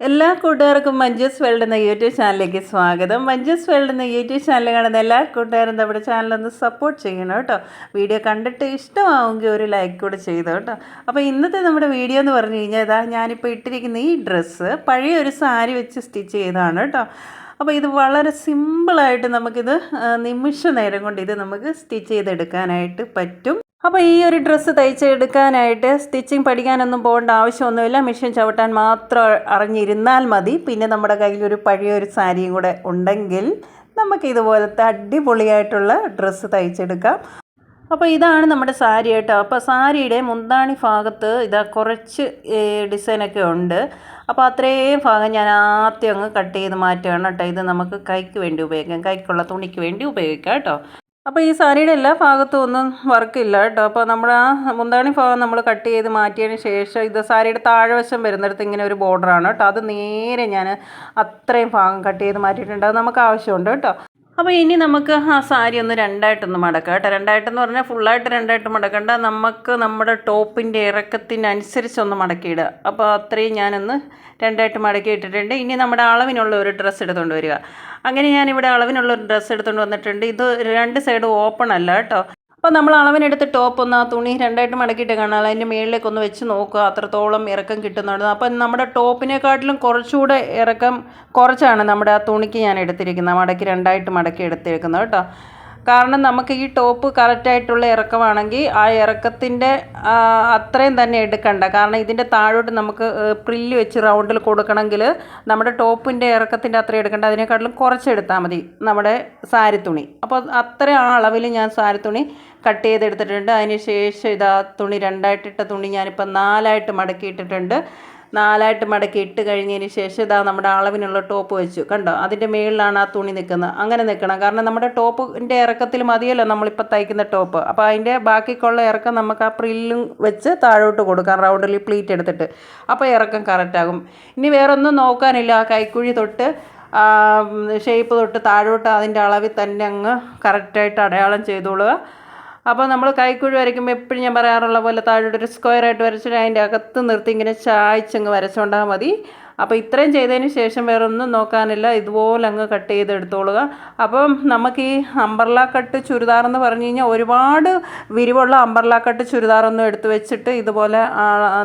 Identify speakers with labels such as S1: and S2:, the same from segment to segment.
S1: എല്ലാ കൂട്ടുകാർക്കും മഞ്ജുസ് വേൾഡ് എന്ന യൂട്യൂബ് ചാനലിലേക്ക് സ്വാഗതം. മഞ്ജുസ് വേൾഡ് എന്ന യൂട്യൂബ് ചാനൽ കാണുന്ന എല്ലാ കൂട്ടുകാരും നമ്മുടെ ചാനലൊന്ന് സപ്പോർട്ട് ചെയ്യണം കേട്ടോ. വീഡിയോ കണ്ടിട്ട് ഇഷ്ടമാവുമെങ്കിൽ ഒരു ലൈക്ക് കൂടെ ചെയ്തു കേട്ടോ. അപ്പോൾ ഇന്നത്തെ നമ്മുടെ വീഡിയോ എന്ന് പറഞ്ഞു കഴിഞ്ഞാൽ ഇതാ ഞാനിപ്പോൾ ഇട്ടിരിക്കുന്ന ഈ ഡ്രസ്സ് പഴയ ഒരു സാരി വെച്ച് സ്റ്റിച്ച് ചെയ്തതാണ് കേട്ടോ. അപ്പോൾ ഇത് വളരെ സിമ്പിളായിട്ട് നമുക്കിത് നിമിഷ നേരം കൊണ്ട് ഇത് നമുക്ക് സ്റ്റിച്ച് ചെയ്തെടുക്കാനായിട്ട് പറ്റും. അപ്പോൾ ഈ ഒരു ഡ്രസ്സ് തയ്ച്ചെടുക്കാനായിട്ട് സ്റ്റിച്ചിങ് പഠിക്കാനൊന്നും പോകേണ്ട ആവശ്യമൊന്നുമില്ല. മെഷീൻ ചവിട്ടാൻ മാത്രം അറിഞ്ഞിരുന്നാൽ മതി. പിന്നെ നമ്മുടെ കയ്യിൽ ഒരു പഴയ ഒരു സാരിയും കൂടെ ഉണ്ടെങ്കിൽ നമുക്ക് ഇതുപോലത്തെ അടിപൊളിയായിട്ടുള്ള ഡ്രസ്സ് തയ്ച്ചെടുക്കാം. അപ്പോൾ ഇതാണ് നമ്മുടെ സാരി കേട്ടോ. അപ്പോൾ സാരിയുടെ മുന്താണി ഭാഗത്ത് ഇതാ കുറച്ച് ഡിസൈനൊക്കെ ഉണ്ട്. അപ്പോൾ അത്രയും ഭാഗം ഞാൻ ആദ്യം അങ്ങ് കട്ട് ചെയ്ത് മാറ്റുകയാണ് കേട്ടോ. ഇത് നമുക്ക് കൈക്ക് വേണ്ടി ഉപയോഗിക്കാം. കൈക്കുള്ള തുണിക്ക് വേണ്ടി ഉപയോഗിക്കാം കേട്ടോ. അപ്പോൾ ഈ സാരിയുടെ എല്ലാ ഭാഗത്തും ഒന്നും വർക്കില്ല കേട്ടോ. അപ്പോൾ നമ്മൾ ആ മുന്താണി ഭാഗം നമ്മൾ കട്ട് ചെയ്ത് മാറ്റിയതിന് ശേഷം ഇത് സാരിയുടെ താഴ്വശം വരുന്നിടത്ത് ഇങ്ങനെ ഒരു ബോർഡറാണ് കേട്ടോ. അത് നേരെ ഞാൻ അത്രയും ഭാഗം കട്ട് ചെയ്ത് മാറ്റിയിട്ടുണ്ട്. അത് നമുക്ക് ആവശ്യമുണ്ട് കേട്ടോ. അപ്പോൾ ഇനി നമുക്ക് ആ സാരി ഒന്ന് രണ്ടായിട്ടൊന്ന് മടക്കാം കേട്ടോ. രണ്ടായിട്ടെന്ന് പറഞ്ഞാൽ ഫുള്ളായിട്ട് രണ്ടായിട്ട് മടക്കണ്ട. നമുക്ക് നമ്മുടെ ടോപ്പിന്റെ ഇറക്കത്തിനനുസരിച്ചൊന്ന് മടക്കിയിടുക. അപ്പോൾ അത്രയും ഞാനൊന്ന് രണ്ടായിട്ട് മടക്കി ഇട്ടിട്ടുണ്ട് ഇനി നമ്മുടെ അളവിനുള്ള ഒരു ഡ്രസ്സ് എടുത്തുകൊണ്ട് വരിക. അങ്ങനെ ഞാൻ ഇവിടെ അളവിനുള്ള ഒരു ഡ്രസ്സ് എടുത്തുകൊണ്ട് വന്നിട്ടുണ്ട്. ഇത് രണ്ട് സൈഡും ഓപ്പൺ അല്ല കേട്ടോ. അപ്പോൾ നമ്മൾ അളവിനെടുത്ത് ടോപ്പ് ഒന്ന് ആ തുണി രണ്ടായിട്ട് മടക്കിയിട്ട് കാണാം. അതിന്റെ മുകളിലേക്ക് ഒന്ന് വെച്ച് നോക്കുക. അത്രത്തോളം ഇറക്കം കിട്ടുന്നുണ്ട്. അപ്പം നമ്മുടെ ടോപ്പിനെക്കാട്ടിലും കുറച്ചുകൂടെ ഇറക്കം കുറച്ചാണ് നമ്മുടെ ആ തുണിക്ക് ഞാൻ എടുത്തിരിക്കുന്നത്. മടക്കി രണ്ടായിട്ട് മടക്കി എടുത്തിരിക്കുന്നത് കേട്ടോ. കാരണം നമുക്ക് ഈ ടോപ്പ് കറക്റ്റായിട്ടുള്ള ഇറക്കമാണെങ്കിൽ ആ ഇറക്കത്തിന്റെ അത്രയും തന്നെ എടുക്കണ്ട. കാരണം ഇതിന്റെ താഴോട്ട് നമുക്ക് പ്രില്ല് വെച്ച് റൗണ്ടിൽ കൊടുക്കണമെങ്കിൽ നമ്മുടെ ടോപ്പിന്റെ ഇറക്കത്തിന്റെ അത്രയും എടുക്കേണ്ട. അതിനെക്കാട്ടിലും കുറച്ചെടുത്താൽ മതി നമ്മുടെ സാരി തുണി. അപ്പോൾ അത്ര അളവിൽ ഞാൻ സാരി തുണി കട്ട് ചെയ്തെടുത്തിട്ടുണ്ട്. അതിന് ശേഷം ഇതാ തുണി രണ്ടായിട്ടിട്ട തുണി ഞാനിപ്പോൾ നാലായിട്ട് മടക്കിയിട്ടിട്ടുണ്ട്. നാലായിട്ട് മടക്കി ഇട്ട് കഴിഞ്ഞതിന് ശേഷം ഇതാ നമ്മുടെ അളവിനുള്ള ടോപ്പ് വെച്ചു. കണ്ടോ? അതിന്റെ മുകളിലാണ് ആ തുണി നിൽക്കുന്നത്. അങ്ങനെ നിൽക്കണം. കാരണം നമ്മുടെ ടോപ്പിന്റെ ഇറക്കത്തിൽ മതിയല്ലോ നമ്മളിപ്പോൾ തയ്ക്കുന്ന ടോപ്പ്. അപ്പോൾ അതിന്റെ ബാക്കിക്കുള്ള ഇറക്കം നമുക്ക് ആ പ്രില്ലും വെച്ച് താഴോട്ട് കൊടുക്കാം റൗണ്ടിൽ പ്ലീറ്റ് എടുത്തിട്ട്. അപ്പോൾ ഇറക്കം കറക്റ്റാകും ഇനി വേറൊന്നും നോക്കാനില്ല. ആ കൈക്കുഴി തൊട്ട് ഷേപ്പ് തൊട്ട് താഴോട്ട് അതിന്റെ അളവിൽ തന്നെ അങ്ങ് കറക്റ്റായിട്ട് അടയാളം ചെയ്തോളുക. അപ്പോൾ നമ്മൾ കൈക്കുഴി വരയ്ക്കുമ്പോൾ എപ്പോഴും ഞാൻ പറയാറുള്ള പോലെ താഴോട്ട് ഒരു സ്ക്വയർ ആയിട്ട് വരച്ചിട്ട് അതിന്റെ അകത്ത് നിർത്തി ഇങ്ങനെ ചായച്ചങ്ങ് വരച്ചുകൊണ്ടാൽ മതി. അപ്പോൾ ഇത്രയും ചെയ്തതിന് ശേഷം വേറെ ഒന്നും നോക്കാനില്ല. ഇതുപോലെ അങ്ങ് കട്ട് ചെയ്ത് ചെയ്തെടുത്തോളുക. അപ്പം നമുക്ക് ഈ അമ്പർല കട്ട് ചുരിദാർ എന്ന് പറഞ്ഞു കഴിഞ്ഞാൽ ഒരുപാട് വിരിവുള്ള അമ്പർല കട്ട് ചുരിദാറൊന്നും എടുത്ത് വെച്ചിട്ട് ഇതുപോലെ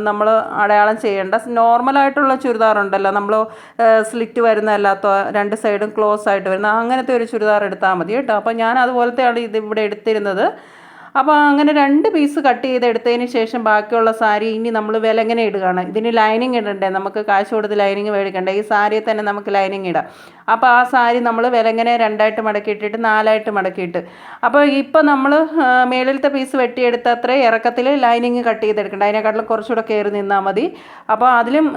S1: നമ്മൾ അടയാളം ചെയ്യേണ്ട. നോർമലായിട്ടുള്ള ചുരിദാറുണ്ടല്ലോ നമ്മൾ സ്ലിറ്റ് വരുന്നതല്ലാത്ത രണ്ട് സൈഡും ക്ലോസ് ആയിട്ട് വരുന്ന അങ്ങനത്തെ ഒരു ചുരിദാർ എടുത്താൽ മതി കേട്ടോ. അപ്പോൾ ഞാൻ അതുപോലത്തെയാണ് ഇത് ഇവിടെ എടുത്തിരുന്നത്. അപ്പോൾ അങ്ങനെ രണ്ട് പീസ് കട്ട് ചെയ്തെടുത്തതിന് ശേഷം ബാക്കിയുള്ള സാരി ഇനി നമ്മൾ വിലങ്ങനെ ഇടുകയാണ്. ഇതിന് ലൈനിങ് ഇടണ്ടേ? നമുക്ക് കാശ് കൊടുത്ത് ലൈനിങ് മേടിക്കണ്ടേ? ഈ സാരിയെ തന്നെ നമുക്ക് ലൈനിങ് ഇടാം. അപ്പോൾ ആ സാരി നമ്മൾ വിലങ്ങനെ രണ്ടായിട്ട് മടക്കിയിട്ടിട്ട് നാലായിട്ട് മടക്കിയിട്ട് അപ്പോൾ ഇപ്പോൾ നമ്മൾ മേളിലത്തെ പീസ് വെട്ടിയെടുത്ത അത്ര ഇറക്കത്തിൽ ലൈനിങ് കട്ട് ചെയ്തെടുക്കണ്ട. അതിനെക്കാട്ടിലും കുറച്ചുകൂടെ കയറി നിന്നാൽ മതി. അപ്പോൾ അതിലും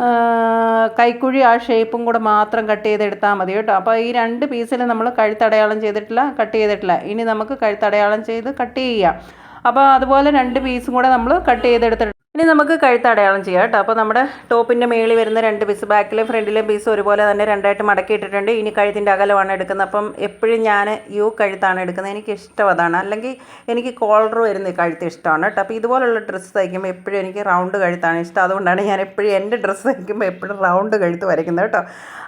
S1: കൈക്കുഴി ആ ഷേപ്പും കൂടെ മാത്രം കട്ട് ചെയ്തെടുത്താൽ മതി കേട്ടോ. അപ്പോൾ ഈ രണ്ട് പീസിൽ നമ്മൾ കഴുത്തടയാളം ചെയ്തിട്ടില്ല കട്ട് ചെയ്തിട്ടില്ല. ഇനി നമുക്ക് കഴുത്തടയാളം ചെയ്ത് കട്ട് ചെയ്യാം. അപ്പോൾ അതുപോലെ രണ്ട് പീസും കൂടെ നമ്മൾ കട്ട് ചെയ്തെടുത്തിട്ട് ഇനി നമുക്ക് കഴുത്ത് അടയാളം ചെയ്യാം കേട്ടോ. അപ്പോൾ നമ്മുടെ ടോപ്പിന്റെ മേളിൽ വരുന്ന രണ്ട് പീസ് ബാക്കിലും ഫ്രണ്ടിലെയും പീസ് ഒരുപോലെ തന്നെ രണ്ടായിട്ട് മടക്കി ഇട്ടിട്ടുണ്ട്. ഇനി കഴുത്തിന്റെ അകലമാണ് എടുക്കുന്നത്. അപ്പം എപ്പോഴും ഞാൻ യു കഴുത്താണ് എടുക്കുന്നത്. എനിക്ക് ഇഷ്ടം അതാണ്. അല്ലെങ്കിൽ എനിക്ക് കോളർ വരുന്ന കഴുത്ത് ഇഷ്ടമാണ് കേട്ടോ. അപ്പോൾ ഇതുപോലുള്ള ഡ്രസ്സ് തയ്ക്കുമ്പോൾ എപ്പോഴും എനിക്ക് റൗണ്ട് കഴുത്താണ് ഇഷ്ടം. അതുകൊണ്ടാണ് ഞാൻ എപ്പോഴും എന്റെ ഡ്രസ്സ് തയ്ക്കുമ്പോൾ എപ്പോഴും റൗണ്ട് കഴുത്ത് വരയ്ക്കുന്നത് കേട്ടോ.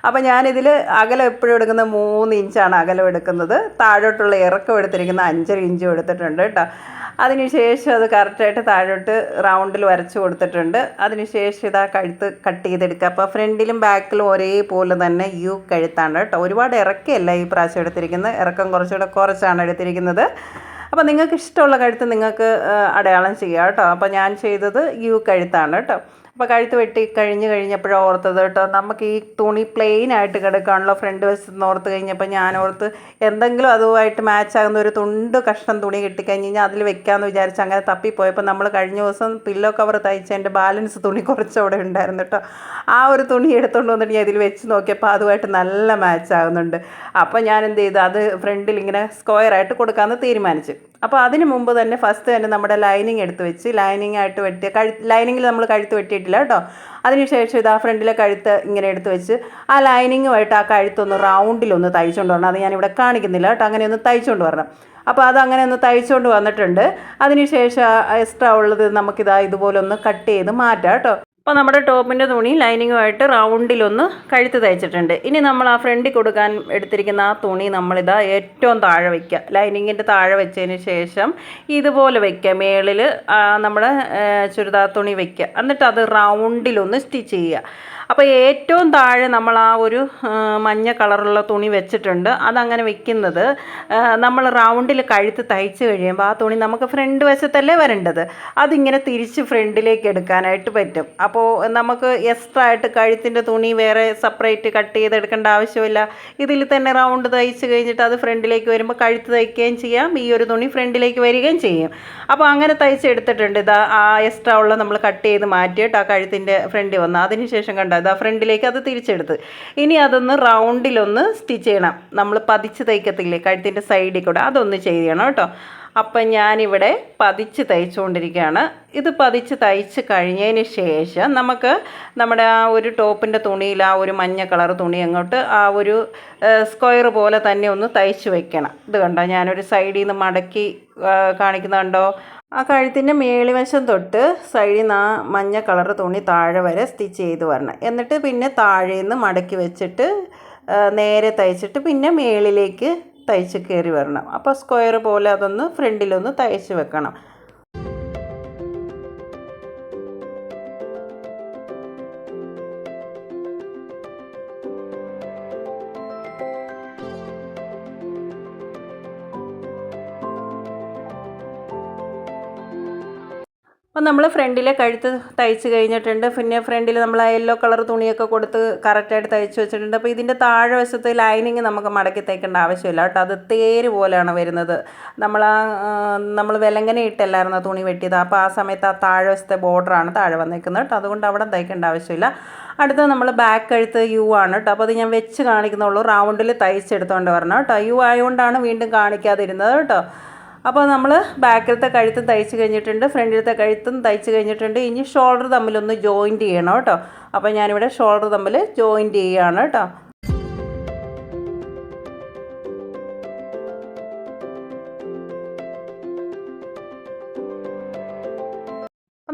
S1: അപ്പോൾ ഞാനിതിൽ അകലം എപ്പോഴും എടുക്കുന്നത് മൂന്ന് ഇഞ്ചാണ് അകലം എടുക്കുന്നത്. താഴോട്ടുള്ള ഇറക്കം എടുത്തിരിക്കുന്ന അഞ്ചര ഇഞ്ചും എടുത്തിട്ടുണ്ട് കേട്ടോ. അതിനുശേഷം അത് കറക്റ്റായിട്ട് താഴോട്ട് റൗണ്ടിൽ വരച്ച് കൊടുത്തിട്ടുണ്ട്. അതിനുശേഷം ഇതാ കഴുത്ത് കട്ട് ചെയ്തെടുക്കുക. അപ്പോൾ ഫ്രണ്ടിലും ബാക്കിലും ഒരേപോലെ തന്നെ യു കഴുത്താണ് കേട്ടോ. ഒരുപാട് ഇറക്കമല്ല ഈ പ്രാവശ്യം എടുത്തിരിക്കുന്നത്. ഇറക്കം കുറച്ചുകൂടെ കുറച്ചാണ് എടുത്തിരിക്കുന്നത്. അപ്പോൾ നിങ്ങൾക്ക് ഇഷ്ടമുള്ള കഴുത്ത് നിങ്ങൾക്ക് അടയാളം ചെയ്യാം കേട്ടോ. അപ്പോൾ ഞാൻ ചെയ്തത് യു കഴുത്താണ് കേട്ടോ. അപ്പോൾ കഴുത്ത് വെട്ടി കഴിഞ്ഞ് കഴിഞ്ഞപ്പോഴാണ് ഓർത്തത് കേട്ടോ. നമുക്ക് ഈ തുണി പ്ലെയിൻ ആയിട്ട് കിടക്കുകയാണല്ലോ ഫ്രണ്ട് വശത്ത് ഓർത്ത് കഴിഞ്ഞപ്പോൾ ഞാൻ ഓർത്ത് എന്തെങ്കിലും അതുമായിട്ട് മാച്ച് ആകുന്ന ഒരു തുണ്ട് കഷ്ണം തുണി കിട്ടിക്കഴിഞ്ഞ് കഴിഞ്ഞാൽ അതിൽ വെക്കാമെന്ന് വിചാരിച്ച് അങ്ങനെ തപ്പിപ്പോയപ്പോൾ നമ്മൾ കഴിഞ്ഞ ദിവസം പില്ലോ കവർ തയ്ച്ചതിന്റെ ബാലൻസ് തുണി കുറച്ചവിടെ ഉണ്ടായിരുന്നു കേട്ടോ. ആ ഒരു തുണി എടുത്തുകൊണ്ട് വന്നിട്ട് ഞാൻ ഇതിൽ വെച്ച് നോക്കിയപ്പോൾ അതുമായിട്ട് നല്ല മാച്ച് ആകുന്നുണ്ട്. അപ്പോൾ ഞാൻ എന്ത് ചെയ്തു? അത് ഫ്രണ്ടിൽ ഇങ്ങനെ സ്ക്വയറായിട്ട് കൊടുക്കാമെന്ന് തീരുമാനിച്ചു. അപ്പോൾ അതിന് മുമ്പ് തന്നെ ഫസ്റ്റ് തന്നെ നമ്മുടെ ലൈനിങ് എടുത്ത് വെച്ച് ലൈനിങ് ആയിട്ട് വെട്ടിയ കഴു ലൈനിങ്ങിൽ നമ്മൾ കഴുത്ത് വെട്ടിയിട്ടില്ല കേട്ടോ. അതിനുശേഷം ഇതാ ഫ്രണ്ടിലെ കഴുത്ത് ഇങ്ങനെ എടുത്ത് വെച്ച് ആ ലൈനിങ്ങുമായിട്ട് ആ കഴുത്തൊന്ന് റൗണ്ടിലൊന്ന് തയ്ച്ചുകൊണ്ട് വരണം. അത് ഞാനിവിടെ കാണിക്കുന്നില്ല കേട്ടോ. അങ്ങനെ ഒന്ന് തയ്ച്ചുകൊണ്ട് വരണം. അപ്പോൾ അത് അങ്ങനെ ഒന്ന് തയ്ച്ചുകൊണ്ട് വന്നിട്ടുണ്ട്. അതിനുശേഷം എക്സ്ട്രാ ഉള്ളത് നമുക്കിതാ ഇതുപോലെ ഒന്ന് കട്ട് ചെയ്ത് മാറ്റാം കേട്ടോ. അപ്പോൾ നമ്മുടെ ടോപ്പിന്റെ തുണി ലൈനിങ്ങുമായിട്ട് റൗണ്ടിലൊന്ന് കഴുത്ത് തയ്ച്ചിട്ടുണ്ട്. ഇനി നമ്മൾ ആ ഫ്രണ്ടിൽ കൊടുക്കാൻ എടുത്തിരിക്കുന്ന ആ തുണി നമ്മളിതാ ഏറ്റവും താഴെ വയ്ക്കുക ലൈനിങ്ങിന്റെ താഴെ വെച്ചതിന് ശേഷം ഇതുപോലെ വയ്ക്കുക മേളിൽ നമ്മൾ ചുരിദാർ തുണി വയ്ക്കുക എന്നിട്ട് അത് റൗണ്ടിലൊന്ന് സ്റ്റിച്ച് ചെയ്യുക. അപ്പോൾ ഏറ്റവും താഴെ നമ്മൾ ആ ഒരു മഞ്ഞ കളറുള്ള തുണി വെച്ചിട്ടുണ്ട്. അതങ്ങനെ വെക്കുന്നത് നമ്മൾ റൗണ്ടിൽ കഴുത്ത് തയ്ച്ച് കഴിയുമ്പോൾ ആ തുണി നമുക്ക് ഫ്രണ്ട് വശത്തല്ലേ വരേണ്ടത്? അതിങ്ങനെ തിരിച്ച് ഫ്രണ്ടിലേക്ക് എടുക്കാനായിട്ട് പറ്റും. അപ്പോൾ നമുക്ക് എക്സ്ട്രാ ആയിട്ട് കഴുത്തിന്റെ തുണി വേറെ സെപ്പറേറ്റ് കട്ട് ചെയ്തെടുക്കേണ്ട ആവശ്യമില്ല. ഇതിൽ തന്നെ റൗണ്ട് തയ്ച്ച് കഴിഞ്ഞിട്ട് അത് ഫ്രണ്ടിലേക്ക് വരുമ്പോൾ കഴുത്ത് തയ്ക്കുകയും ചെയ്യാം. ഈ ഒരു തുണി ഫ്രണ്ടിലേക്ക് വരികയും ചെയ്യും. അപ്പോൾ അങ്ങനെ തയ്ച്ചെടുത്തിട്ടുണ്ട് ഇതാ ആ എക്സ്ട്രാ ഉള്ള നമ്മൾ കട്ട് ചെയ്ത് മാറ്റിയിട്ട് ആ കഴുത്തിന്റെ ഫ്രണ്ടിൽ വന്ന്. അതിനുശേഷം കണ്ട ഇതാ ഫ്രണ്ടിലേക്ക് അത് തിരിച്ചെടുത്ത്. ഇനി അതൊന്ന് റൗണ്ടിലൊന്ന് സ്റ്റിച്ച് ചെയ്യണം. നമ്മൾ പതിച്ച് തയ്ക്കത്തില്ലേ കഴുത്തിന്റെ സൈഡിൽ കൂടെ. അതൊന്ന് ചെയ്യണം കേട്ടോ. അപ്പം ഞാനിവിടെ പതിച്ച് തയ്ച്ചുകൊണ്ടിരിക്കുകയാണ്. ഇത് പതിച്ച് തയ്ച്ച് കഴിഞ്ഞതിന് ശേഷം നമുക്ക് നമ്മുടെ ആ ഒരു ടോപ്പിന്റെ തുണിയിൽ ആ ഒരു മഞ്ഞ കളർ തുണി അങ്ങോട്ട് ആ ഒരു സ്ക്വയർ പോലെ തന്നെ ഒന്ന് തയ്ച്ച് വെക്കണം. ഇത് കണ്ടോ? ഞാനൊരു സൈഡിൽ നിന്ന് മടക്കി കാണിക്കുന്നുണ്ടോ ആ കഴുത്തിന്റെ മേളിവശം തൊട്ട് സൈഡിൽ നിന്ന് ആ മഞ്ഞ കളർ തുണി താഴെ വരെ സ്റ്റിച്ച് ചെയ്ത് വരണം. എന്നിട്ട് പിന്നെ താഴേന്ന് മടക്കി വെച്ചിട്ട് നേരെ തയ്ച്ചിട്ട് പിന്നെ മേളിലേക്ക് തയ്ച്ച് കയറി വരണം. അപ്പോൾ സ്ക്വയർ പോലെ അതൊന്ന് ഫ്രണ്ടിലൊന്ന് തയ്ച്ച് വെക്കണം. അപ്പോൾ നമ്മൾ ഫ്രണ്ടിലെ കഴുത്ത് തയ്ച്ച് കഴിഞ്ഞിട്ടുണ്ട്. പിന്നെ ഫ്രണ്ടിൽ നമ്മൾ ആ യെല്ലോ കളർ തുണിയൊക്കെ കൊടുത്ത് കറക്റ്റായിട്ട് തയ്ച്ച് വെച്ചിട്ടുണ്ട്. അപ്പോൾ ഇതിന്റെ താഴെ വശത്ത് ലൈനിങ് നമുക്ക് മടക്കി തയ്ക്കേണ്ട ആവശ്യമില്ല കേട്ടോ. അത് തേര് പോലെയാണ് വരുന്നത്. നമ്മൾ ആ നമ്മൾ വിലങ്ങനെ ഇട്ടല്ലായിരുന്നു തുണി വെട്ടിയത്. അപ്പോൾ ആ സമയത്ത് ആ താഴെ വശത്തെ ബോർഡറാണ് താഴെ വന്നേക്കുന്നത് കേട്ടോ. അതുകൊണ്ട് അവിടെ തയ്ക്കേണ്ട ആവശ്യമില്ല. അടുത്ത നമ്മൾ ബാക്ക് കഴുത്ത് യു ആണ് കേട്ടോ. അപ്പോൾ അത് ഞാൻ വെച്ച് കാണിക്കുന്നുള്ളൂ. റൗണ്ടിൽ തയ്ച്ചെടുത്തോണ്ട് വരണം കേട്ടോ. യു ആയതുകൊണ്ടാണ് വീണ്ടും കാണിക്കാതിരുന്നത് കേട്ടോ. അപ്പോൾ നമ്മൾ ബാക്കിലത്തെ കഴുത്തും തയ്ച്ച് കഴിഞ്ഞിട്ടുണ്ട് ഫ്രണ്ടിലത്തെ കഴുത്തും തയ്ച്ച് കഴിഞ്ഞിട്ടുണ്ട്. ഇനി ഷോൾഡർ തമ്മിലൊന്ന് ജോയിന്റ് ചെയ്യണം കേട്ടോ. അപ്പോൾ ഞാനിവിടെ ഷോൾഡർ തമ്മിൽ ജോയിന്റ് ചെയ്യുകയാണ് കേട്ടോ.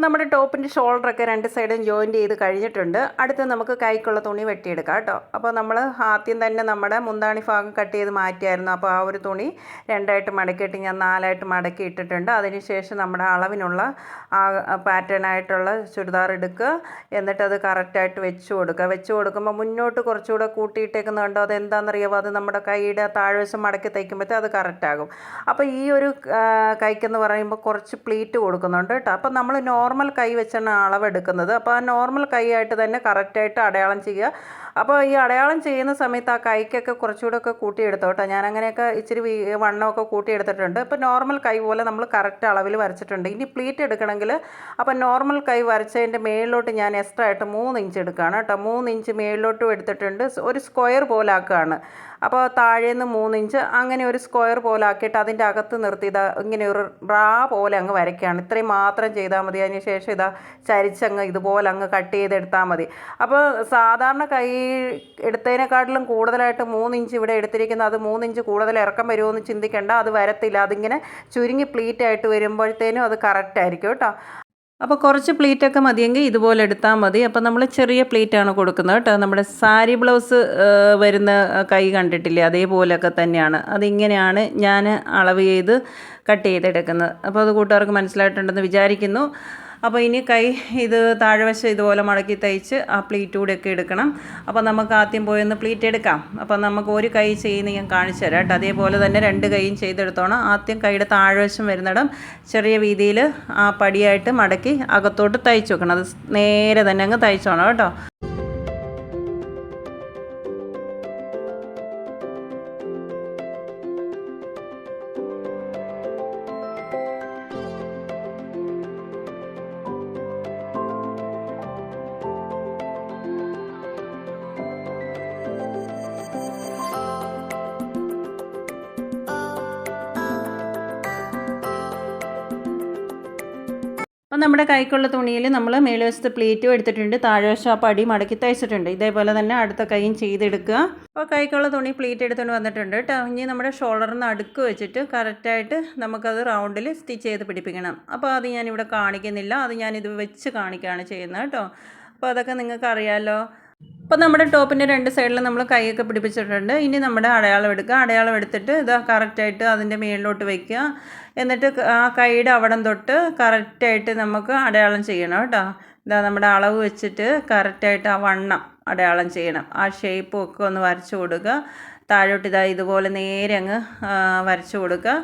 S1: നമ്മുടെ ടോപ്പിന്റെ ഷോൾഡറൊക്കെ രണ്ട് സൈഡും ജോയിന്റ് ചെയ്ത് കഴിഞ്ഞിട്ടുണ്ട്. അടുത്ത് നമുക്ക് കൈക്കുള്ള തുണി വെട്ടിയെടുക്കാം കേട്ടോ. അപ്പോൾ നമ്മൾ ആദ്യം തന്നെ നമ്മുടെ മുന്താണി ഭാഗം കട്ട് ചെയ്ത് മാറ്റിയായിരുന്നു. അപ്പോൾ ആ ഒരു തുണി രണ്ടായിട്ട് മടക്കിയിട്ട് ഞാൻ നാലായിട്ട് മടക്കി ഇട്ടിട്ടുണ്ട്. അതിനുശേഷം നമ്മുടെ അളവിനുള്ള ആ പാറ്റേൺ ആയിട്ടുള്ള ചുരിദാർ എടുക്കുക. എന്നിട്ട് അത് കറക്റ്റായിട്ട് വെച്ച് കൊടുക്കുക. വെച്ച് കൊടുക്കുമ്പോൾ മുന്നോട്ട് കുറച്ചുകൂടെ കൂട്ടിയിട്ടേക്കുന്നുണ്ടോ? അതെന്താണെന്നറിയാമോ അത് നമ്മുടെ കൈയുടെ താഴ്വശം മടക്കി തയ്ക്കുമ്പോഴത്തേ അത് കറക്റ്റാകും അപ്പോൾ ഈ ഒരു കൈക്കെന്ന് പറയുമ്പോൾ കുറച്ച് പ്ലീറ്റ് കൊടുക്കുന്നുണ്ട് കേട്ടോ. അപ്പോൾ നമ്മൾ നോർമൽ കൈ വെച്ചാണ് അളവെടുക്കുന്നത്. അപ്പോൾ ആ നോർമൽ കൈ ആയിട്ട് തന്നെ കറക്റ്റായിട്ട് അടയാളം ചെയ്യുക. അപ്പോൾ ഈ അടയാളം ചെയ്യുന്ന സമയത്ത് ആ കൈക്കൊക്കെ കുറച്ചുകൂടെ ഒക്കെ കൂട്ടിയെടുത്തോട്ടെ ഞാൻ അങ്ങനെയൊക്കെ ഇച്ചിരി വണ്ണമൊക്കെ കൂട്ടിയെടുത്തിട്ടുണ്ട്. ഇപ്പോൾ നോർമൽ കൈ പോലെ നമ്മൾ കറക്റ്റ് അളവിൽ വരച്ചിട്ടുണ്ട്. ഇനി പ്ലീറ്റ് എടുക്കണമെങ്കിൽ അപ്പോൾ നോർമൽ കൈ വരച്ചതിന്റെ മേളിലോട്ട് ഞാൻ എക്സ്ട്രാ ആയിട്ട് മൂന്ന് ഇഞ്ച് എടുക്കുകയാണ് കേട്ടോ. മൂന്ന് ഇഞ്ച് മേളിലോട്ടും എടുത്തിട്ടുണ്ട്. ഒരു സ്ക്വയർ പോലെ ആക്കുകയാണ്. അപ്പോൾ താഴേന്ന് മൂന്നിഞ്ച് അങ്ങനെ ഒരു സ്ക്വയർ പോലെ ആക്കിയിട്ട് അതിന്റെ അകത്ത് നിർത്തി ഇതാ ഇങ്ങനെ ഒരു റാ പോലെ അങ്ങ് വരയ്ക്കുകയാണ്. ഇത്രയും മാത്രം ചെയ്താൽ മതി. അതിന് ശേഷം ഇതാ ചരിച്ചങ്ങ് ഇതുപോലെ അങ്ങ് കട്ട് ചെയ്തെടുത്താൽ മതി. അപ്പോൾ സാധാരണ കൈ എടുത്തതിനെക്കാട്ടിലും കൂടുതലായിട്ട് മൂന്നിഞ്ച് ഇവിടെ എടുത്തിരിക്കുന്നത് അത് മൂന്നിഞ്ച് കൂടുതൽ ഇറക്കം വരുമോ എന്ന് ചിന്തിക്കേണ്ട. അത് വരത്തില്ല. അതിങ്ങനെ ചുരുങ്ങി പ്ലീറ്റ് ആയിട്ട് വരുമ്പോഴത്തേനും അത് കറക്റ്റ് ആയിരിക്കും കേട്ടോ. അപ്പോൾ കുറച്ച് പ്ലീറ്റൊക്കെ മതിയെങ്കിൽ ഇതുപോലെ എടുത്താൽ മതി. അപ്പോൾ നമ്മൾ ചെറിയ പ്ലീറ്റാണ് കൊടുക്കുന്നത് കേട്ടോ. നമ്മുടെ സാരി ബ്ലൗസ് വരുന്ന കൈ കണ്ടിട്ടില്ലേ? അതേപോലെയൊക്കെ തന്നെയാണ്. അതിങ്ങനെയാണ് ഞാൻ അളവ് ചെയ്ത് കട്ട് ചെയ്തെടുക്കുന്നത്. അപ്പോൾ അത് കൂട്ടുകാർക്ക് മനസ്സിലായിട്ടുണ്ടെന്ന് വിചാരിക്കുന്നു. അപ്പോൾ ഇനി കൈ ഇത് താഴ്വശം ഇതുപോലെ മടക്കി തയ്ച്ച് ആ പ്ലീറ്റ് ഒക്കെ എടുക്കണം. അപ്പോൾ നമുക്ക് ആദ്യം പോയി ഒന്ന് പ്ലീറ്റ് എടുക്കാം. അപ്പോൾ നമുക്ക് ഒരു കൈ ചെയ്യുന്ന ഞാൻ കാണിച്ചു തരാം കേട്ടോ. അതേപോലെ തന്നെ രണ്ട് കൈയും ചെയ്തെടുത്തോണം. ആദ്യം കൈയുടെ താഴ്വശം വരുന്നിടം ചെറിയ രീതിയിൽ ആ പടിയായിട്ട് മടക്കി അകത്തോട്ട് തയ്ച്ചു വെക്കണം. അത് നേരെ തന്നെ അങ്ങ് തയ്ച്ചോണം കേട്ടോ. നമ്മുടെ കൈക്കുള്ള തുണിയിൽ നമ്മൾ മേലുവശത്ത് പ്ലേറ്റും എടുത്തിട്ടുണ്ട്. താഴെവശം ആ പടി മടക്കി തയ്ച്ചിട്ടുണ്ട്. ഇതേപോലെ തന്നെ അടുത്ത കൈയും ചെയ്തെടുക്കുക. അപ്പോൾ കൈക്കുള്ള തുണി പ്ലേറ്റ് എടുത്തുകൊണ്ട് വന്നിട്ടുണ്ട് കേട്ടോ. ഇനി നമ്മുടെ ഷോൾഡറിൽ നിന്ന് അടുക്ക് വെച്ചിട്ട് കറക്റ്റായിട്ട് നമുക്കത് റൗണ്ടിൽ സ്റ്റിച്ച് ചെയ്ത് പിടിപ്പിക്കണം. അപ്പോൾ അത് ഞാനിവിടെ കാണിക്കുന്നില്ല. അത് ഞാനിത് വെച്ച് കാണിക്കുകയാണ് ചെയ്യുന്നത് കേട്ടോ. അപ്പോൾ അതൊക്കെ നിങ്ങൾക്ക് അറിയാമല്ലോ അപ്പോൾ നമ്മുടെ ടോപ്പിന്റെ രണ്ട് സൈഡിൽ നമ്മൾ കൈയൊക്കെ പിടിപ്പിച്ചിട്ടുണ്ട്. ഇനി നമ്മുടെ അടയാളം എടുക്കുക. അടയാളം എടുത്തിട്ട് ഇത് കറക്റ്റായിട്ട് അതിന്റെ മുകളിലോട്ട് വയ്ക്കുക എന്നിട്ട് ആ കൈയുടെ അവിടം തൊട്ട് കറക്റ്റായിട്ട് നമുക്ക് അടയാളം ചെയ്യണം കേട്ടോ. ഇതാ നമ്മുടെ അളവ് വെച്ചിട്ട് കറക്റ്റായിട്ട് ആ വണ്ണം അടയാളം ചെയ്യണം. ആ ഷേപ്പും ഒക്കെ ഒന്ന് വരച്ചു കൊടുക്കുക. താഴോട്ട് ഇതാ ഇതുപോലെ നേരെ അങ്ങ് വരച്ചു കൊടുക്കുക.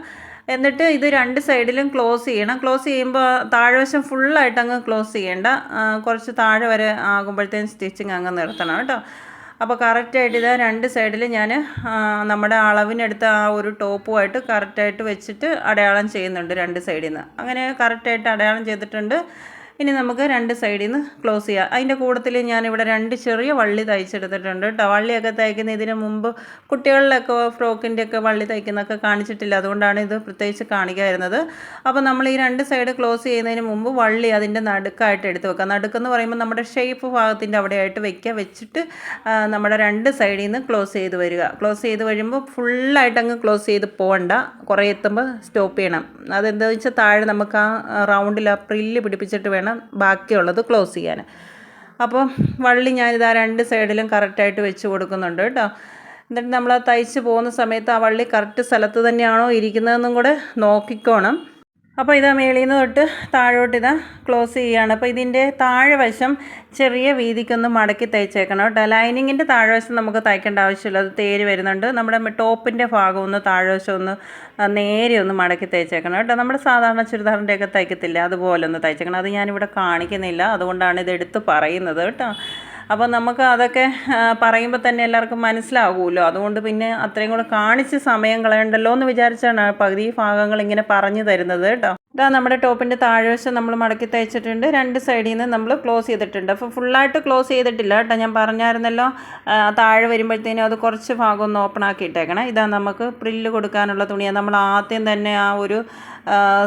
S1: എന്നിട്ട് ഇത് രണ്ട് സൈഡിലും ക്ലോസ് ചെയ്യണം. ക്ലോസ് ചെയ്യുമ്പോൾ താഴ്വശം ഫുള്ളായിട്ട് അങ്ങ് ക്ലോസ് ചെയ്യേണ്ട. കുറച്ച് താഴെ വരെ ആകുമ്പോഴത്തേക്കും സ്റ്റിച്ചിങ് അങ്ങ് നിർത്തണം കേട്ടോ. അപ്പോൾ കറക്റ്റായിട്ട് ഇത് രണ്ട് സൈഡിൽ ഞാൻ നമ്മുടെ അളവിനെടുത്ത ആ ഒരു ടോപ്പുമായിട്ട് കറക്റ്റായിട്ട് വെച്ചിട്ട് അടയാളം ചെയ്യുന്നുണ്ട് രണ്ട് സൈഡിൽ നിന്ന് അങ്ങനെ കറക്റ്റായിട്ട് അടയാളം ചെയ്തിട്ടുണ്ട്. ഇനി നമുക്ക് രണ്ട് സൈഡിൽ നിന്ന് ക്ലോസ് ചെയ്യാം. അതിന്റെ കൂട്ടത്തിൽ ഞാനിവിടെ രണ്ട് ചെറിയ വള്ളി തയ്ച്ചെടുത്തിട്ടുണ്ട് കേട്ടോ വള്ളിയൊക്കെ തയ്ക്കുന്ന ഇതിന് മുമ്പ് കുട്ടികളിലൊക്കെ ഫ്രോക്കിന്റെ ഒക്കെ വള്ളി തയ്ക്കുന്നൊക്കെ കാണിച്ചിട്ടില്ല. അതുകൊണ്ടാണ് ഇത് പ്രത്യേകിച്ച് കാണിക്കാതിരുന്നത് അപ്പോൾ നമ്മൾ ഈ രണ്ട് സൈഡ് ക്ലോസ് ചെയ്യുന്നതിന് മുമ്പ് വള്ളി അതിന്റെ നടുക്കായിട്ട് എടുത്ത് വെക്കുക നടുക്കെന്ന് പറയുമ്പോൾ നമ്മുടെ ഷേപ്പ് ഭാഗത്തിന്റെ അവിടെയായിട്ട് വെക്കുക വെച്ചിട്ട് നമ്മുടെ രണ്ട് സൈഡിൽ നിന്ന് ക്ലോസ് ചെയ്ത് വരിക. ക്ലോസ് ചെയ്ത് വരുമ്പോൾ ഫുള്ളായിട്ട് അങ്ങ് ക്ലോസ് ചെയ്ത് പോകണ്ട കുറേ എത്തുമ്പോൾ സ്റ്റോപ്പ് ചെയ്യണം. അതെന്താണെന്ന് വെച്ചാൽ താഴെ നമുക്ക് ആ റൗണ്ടിൽ ആ പ്രില്ല് പിടിപ്പിച്ചിട്ട് വേണം ബാക്കിയുള്ളത് ക്ലോസ് ചെയ്യാൻ. അപ്പോൾ വള്ളി ഞാനിതാ രണ്ട് സൈഡിലും കറക്റ്റായിട്ട് വെച്ച് കൊടുക്കുന്നുണ്ട് കേട്ടോ. എന്നിട്ട് നമ്മൾ തയ്ച്ച് പോകുന്ന സമയത്ത് ആ വള്ളി കറക്റ്റ് സ്ഥലത്ത് തന്നെയാണോ ഇരിക്കുന്നതെന്നും കൂടെ നോക്കിക്കോണം. അപ്പോൾ ഇതാ മേളിൽ നിന്ന് തൊട്ട് താഴോട്ട് ഇതാ ക്ലോസ് ചെയ്യുകയാണ് അപ്പോൾ ഇതിന്റെ താഴെവശം ചെറിയ വീതിക്കൊന്ന് മടക്കി തയ്ച്ചേക്കണം കേട്ടോ. ലൈനിങ്ങിന്റെ താഴെവശം നമുക്ക് തയ്ക്കേണ്ട ആവശ്യമില്ല. അത് തേര് വരുന്നുണ്ട്. നമ്മുടെ ടോപ്പിന്റെ ഭാഗം ഒന്ന് താഴെവശം ഒന്ന് നേരെ ഒന്ന് മടക്കി തയ്ച്ചേക്കണം കേട്ടോ. നമ്മുടെ സാധാരണ ചുരിദാറിന്റെയൊക്കെ തയ്ക്കത്തില്ല? അതുപോലെ ഒന്ന് തയ്ച്ചേക്കണം. അത് ഞാനിവിടെ കാണിക്കുന്നില്ല. അതുകൊണ്ടാണ് ഇത് എടുത്ത് പറയുന്നത് കേട്ടോ. അപ്പോൾ നമുക്ക് അതൊക്കെ പറയുമ്പോൾ തന്നെ എല്ലാവർക്കും മനസ്സിലാകുമല്ലോ അതുകൊണ്ട് പിന്നെ അത്രയും കൂടെ കാണിച്ച് സമയം കളയണ്ടല്ലോ എന്ന് വിചാരിച്ചാണ് പകുതി ഭാഗങ്ങൾ ഇങ്ങനെ പറഞ്ഞു തരുന്നത് കേട്ടോ. ഇതാ നമ്മുടെ ടോപ്പിന്റെ താഴ്വശം നമ്മൾ മടക്കി തയ്ച്ചിട്ടുണ്ട് രണ്ട് സൈഡിൽ നിന്ന് നമ്മൾ ക്ലോസ് ചെയ്തിട്ടുണ്ട്. അപ്പോൾ ഫുള്ളായിട്ട് ക്ലോസ് ചെയ്തിട്ടില്ല കേട്ടോ. ഞാൻ പറഞ്ഞായിരുന്നല്ലോ താഴെ വരുമ്പോഴത്തേനും അത് കുറച്ച് ഭാഗം ഒന്ന് ഓപ്പൺ ആക്കി ഇട്ടേക്കണം ഇതാ നമുക്ക് പ്രില്ല് കൊടുക്കാനുള്ള തുണിയാണ് നമ്മൾ ആദ്യം തന്നെ ആ ഒരു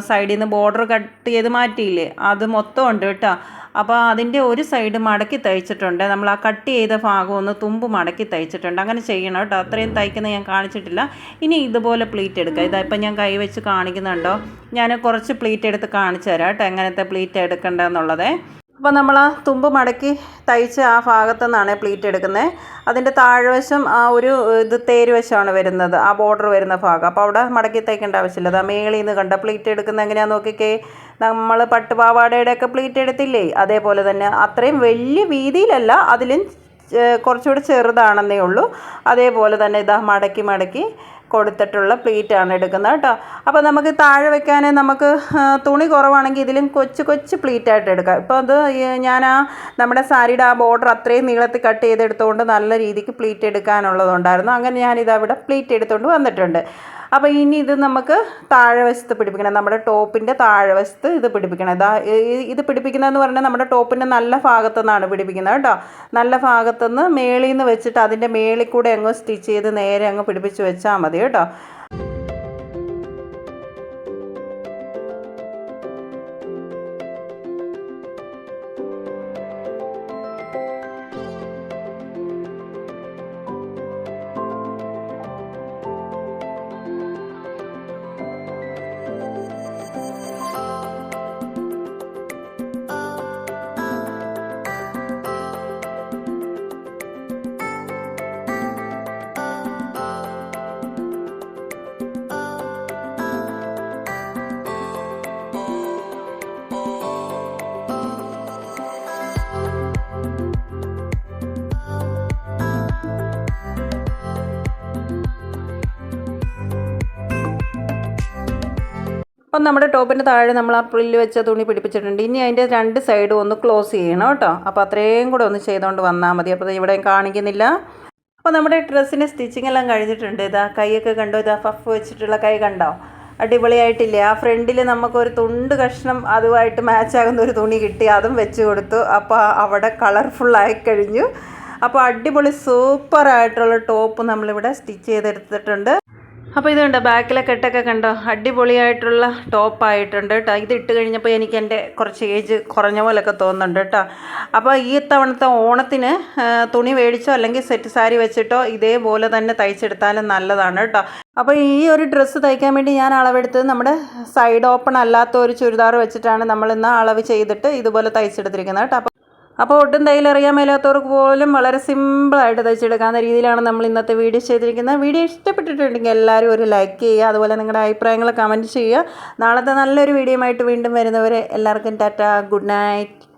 S1: സൈഡിൽ നിന്ന് ബോർഡർ കട്ട് ചെയ്ത് മാറ്റിയില്ലേ? അത് മൊത്തം ഉണ്ട് കേട്ടോ. അപ്പോൾ അതിന്റെ ഒരു സൈഡ് മടക്കി തയ്ച്ചിട്ടുണ്ട്. നമ്മൾ ആ കട്ട് ചെയ്ത ഭാഗം ഒന്ന് തുമ്പ് മടക്കി തയ്ച്ചിട്ടുണ്ട്. അങ്ങനെ ചെയ്യണം കേട്ടോ. അത്രയും തയ്ക്കുന്നത് ഞാൻ കാണിച്ചിട്ടില്ല. ഇനി ഇതുപോലെ പ്ലീറ്റ് എടുക്കുക ഇതാ ഇപ്പം ഞാൻ കൈ വെച്ച് കാണിക്കുന്നുണ്ടോ? ഞാൻ കുറച്ച് പ്ലീറ്റ് എടുത്ത് കാണിച്ചു തരാം കേട്ടോ. എങ്ങനത്തെ പ്ലീറ്റ് എടുക്കേണ്ടതെന്നുള്ളതേ. അപ്പോൾ നമ്മൾ ആ തുമ്പ് മടക്കി തയ്ച്ച ആ ഭാഗത്തു നിന്നാണ് പ്ലീറ്റ് എടുക്കുന്നത്. അതിന്റെ താഴ്വശം ആ ഒരു ഇത് തേരുവശമാണ് വരുന്നത്. ആ ബോർഡർ വരുന്ന ഭാഗം. അപ്പോൾ അവിടെ മടക്കി തയ്ക്കേണ്ട ആവശ്യമില്ല. അത് മേളിൽ നിന്ന് കണ്ട? പ്ലീറ്റ് എടുക്കുന്നത് എങ്ങനെയാണെന്ന് നോക്കിക്കേ. നമ്മൾ പട്ടുപാവാടയുടെയൊക്കെ പ്ലീറ്റ് എടുത്തില്ലേ? അതേപോലെ തന്നെ അത്രയും വലിയ വീതിയിലല്ല അതിലും കുറച്ചുകൂടി ചെറുതാണെന്നേ ഉള്ളൂ. അതേപോലെ തന്നെ ഇതാ മടക്കി മടക്കി കൊടുത്തിട്ടുള്ള പ്ലീറ്റാണ് എടുക്കുന്നത് കേട്ടോ. അപ്പോൾ നമുക്ക് താഴെ വെക്കാൻ നമുക്ക് തുണി കുറവാണെങ്കിൽ ഇതിലും കൊച്ചു കൊച്ചു പ്ലീറ്റായിട്ട് എടുക്കാം. ഇപ്പോൾ അത് ഞാൻ ആ നമ്മുടെ സാരിയുടെ ആ ബോർഡർ അത്രയും നീളത്തിൽ കട്ട് ചെയ്തെടുത്തുകൊണ്ട് നല്ല രീതിക്ക് പ്ലീറ്റ് എടുക്കാനുള്ളതുണ്ടായിരുന്നു. അങ്ങനെ ഞാനിത് അവിടെ പ്ലീറ്റ് എടുത്തുകൊണ്ട് വന്നിട്ടുണ്ട്. അപ്പോൾ ഇനി ഇത് നമുക്ക് താഴെ വശത്ത് പിടിപ്പിക്കണം. നമ്മുടെ ടോപ്പിന്റെ താഴെ വശത്ത് ഇത് പിടിപ്പിക്കണം. ഇതാ ഇത് പിടിപ്പിക്കുന്നതെന്ന് പറഞ്ഞാൽ നമ്മുടെ ടോപ്പിന്റെ നല്ല ഭാഗത്തു നിന്നാണ് പിടിപ്പിക്കുന്നത് കേട്ടോ. നല്ല ഭാഗത്തുനിന്ന് മേളിൽ നിന്ന് വെച്ചിട്ട് അതിന്റെ മേളിൽ കൂടെ അങ്ങ് സ്റ്റിച്ച് ചെയ്ത് നേരെ അങ്ങ് പിടിപ്പിച്ച് വെച്ചാൽ മതി കേട്ടോ. അപ്പം നമ്മുടെ ടോപ്പിന്റെ താഴെ നമ്മൾ ആ പുല്ല് വെച്ച തുണി പിടിപ്പിച്ചിട്ടുണ്ട്. ഇനി അതിന്റെ രണ്ട് സൈഡും ഒന്ന് ക്ലോസ് ചെയ്യണം കേട്ടോ. അപ്പോൾ അത്രയും കൂടെ ഒന്ന് ചെയ്തുകൊണ്ട് വന്നാൽ മതി. അപ്പോൾ ഇവിടെ കാണിക്കുന്നില്ല. അപ്പോൾ നമ്മുടെ ഡ്രസ്സിന്റെ സ്റ്റിച്ചിങ് എല്ലാം കഴിഞ്ഞിട്ടുണ്ട്. ഇതാ കൈയൊക്കെ കണ്ടോ? ഇതാ ഫഫ് വെച്ചിട്ടുള്ള കൈ കണ്ടോ? അടിപൊളിയായിട്ടില്ലേ? ആ ഫ്രണ്ടിൽ നമുക്കൊരു തുണ്ട് കഷ്ണം അതുമായിട്ട് മാച്ചാകുന്ന ഒരു തുണി കിട്ടി. അതും വെച്ച് കൊടുത്തു. അപ്പോൾ അവിടെ കളർഫുള്ളായി കഴിഞ്ഞു. അപ്പോൾ അടിപൊളി സൂപ്പറായിട്ടുള്ള ടോപ്പ് നമ്മളിവിടെ സ്റ്റിച്ച് ചെയ്തെടുത്തിട്ടുണ്ട്. അപ്പോൾ ഇതുണ്ട് ബാക്കിലെ കെട്ടൊക്കെ കണ്ടോ അടിപൊളിയായിട്ടുള്ള ടോപ്പായിട്ടുണ്ട് കേട്ടോ ഇത് ഇട്ട് കഴിഞ്ഞപ്പോൾ എനിക്ക് എന്റെ കുറച്ച് ഏജ് കുറഞ്ഞ പോലെയൊക്കെ തോന്നുന്നുണ്ട് കേട്ടോ അപ്പോൾ ഈ തവണത്തെ ഓണത്തിന് തുണി മേടിച്ചോ അല്ലെങ്കിൽ സെറ്റ് സാരി വെച്ചിട്ടോ ഇതേപോലെ തന്നെ തയ്ച്ചെടുത്താലും നല്ലതാണ് കേട്ടോ അപ്പോൾ ഈ ഒരു ഡ്രസ്സ് തയ്ക്കാൻ വേണ്ടി ഞാൻ അളവെടുത്തത് നമ്മുടെ സൈഡ് ഓപ്പൺ അല്ലാത്ത ഒരു ചുരിദാർ വെച്ചിട്ടാണ് നമ്മൾ ഇന്ന് അളവ് ചെയ്തിട്ട് ഇതുപോലെ തയ്ച്ചെടുത്തിരിക്കുന്നത് കേട്ടോ അപ്പോൾ ഒട്ടും തയ്യൽ അറിയാൻ മേലാത്തവർക്ക് പോലും വളരെ സിമ്പിളായിട്ട് തയ്ച്ചെടുക്കാവുന്ന രീതിയിലാണ് നമ്മൾ ഇന്നത്തെ വീഡിയോ ചെയ്തിരിക്കുന്നത്. വീഡിയോ ഇഷ്ടപ്പെട്ടിട്ടുണ്ടെങ്കിൽ എല്ലാവരും ഒരു ലൈക്ക് ചെയ്യുക അതുപോലെ നിങ്ങളുടെ അഭിപ്രായങ്ങൾ കമന്റ് ചെയ്യുക. നാളത്തെ നല്ലൊരു വീഡിയോ ആയിട്ട് വീണ്ടും വരുന്നവരെ എല്ലാവർക്കും ടാറ്റ ഗുഡ് നൈറ്റ്.